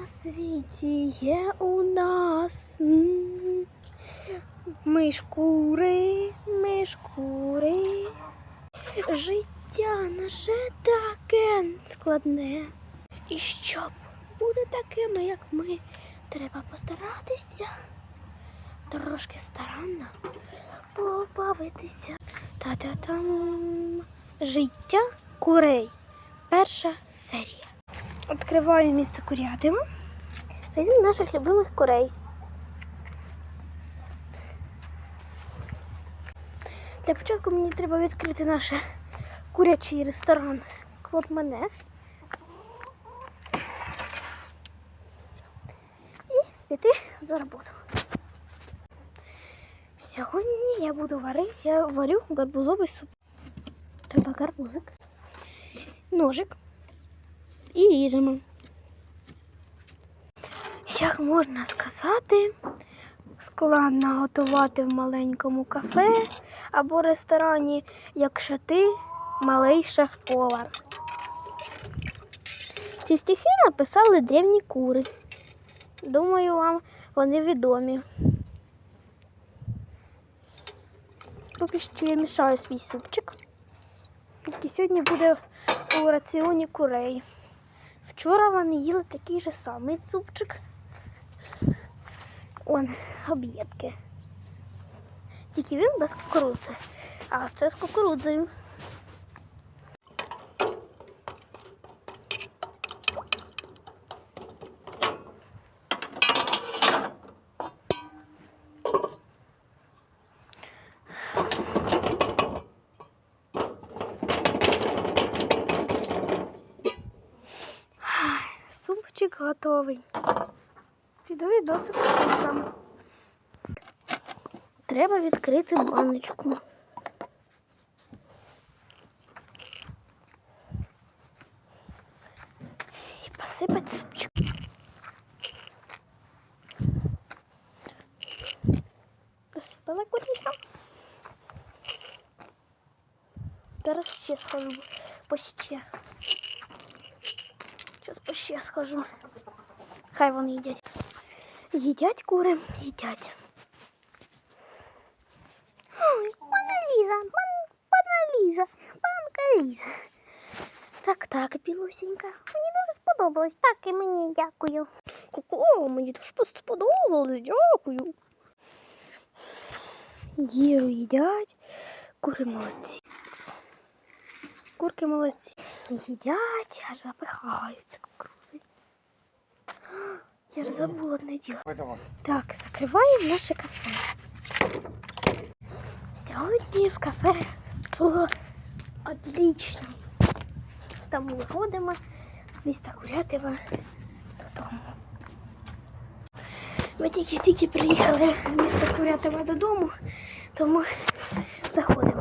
на світі є у нас. Ми шкури, ми шкури. Життя наше таке складне. І щоб бути такими, як ми, треба постаратися. Трошки старанно побавитися. Та-та-там. Життя курей. Перша серія. Відкриваю місто Курятиво. Це один з наших любимих курей. Для початку мені треба відкрити наш курячий ресторан Клуб Мене. І піти за роботу. Сьогодні я буду варити, я варю гарбузовий суп. Треба гарбузик, ножик і ріжемо. Як можна сказати, складно готувати в маленькому кафе або ресторані, якщо ти малий шеф-повар. Ці стихи написали древні кури. Думаю, вам вони відомі. Поки що я мішаю свій супчик, який сьогодні буде у раціоні курей. Вчора вони їли такий же самий супчик. Он, об'єдки. Тільки він без кукурудзи. А це з кукурудзою. Супчик готовий. Піду відосик там. Треба відкрити баночку. І посипати супчик. Посипала курінка. Зараз ще схожу по ще. Зараз ще схожу. Хай вони їдять. Їдять кури, їдять. Пана Ліза, пан, пана Ліза, панка Ліза. Так, так, білусінька. Мені дуже сподобалось. Так, і мені дякую. Ку-ку, мені дуже сподобалось, дякую. Їжу їдять, кури молодці. Курки молодці. Їдять, аж запихаються кукурузи. Я ж забула одне діло. Так, закриваємо наше кафе. Сьогодні в кафе було отлично. Там ми виходимо з міста Курятива додому. Ми тільки-тільки приїхали з міста Курятива додому, тому заходимо.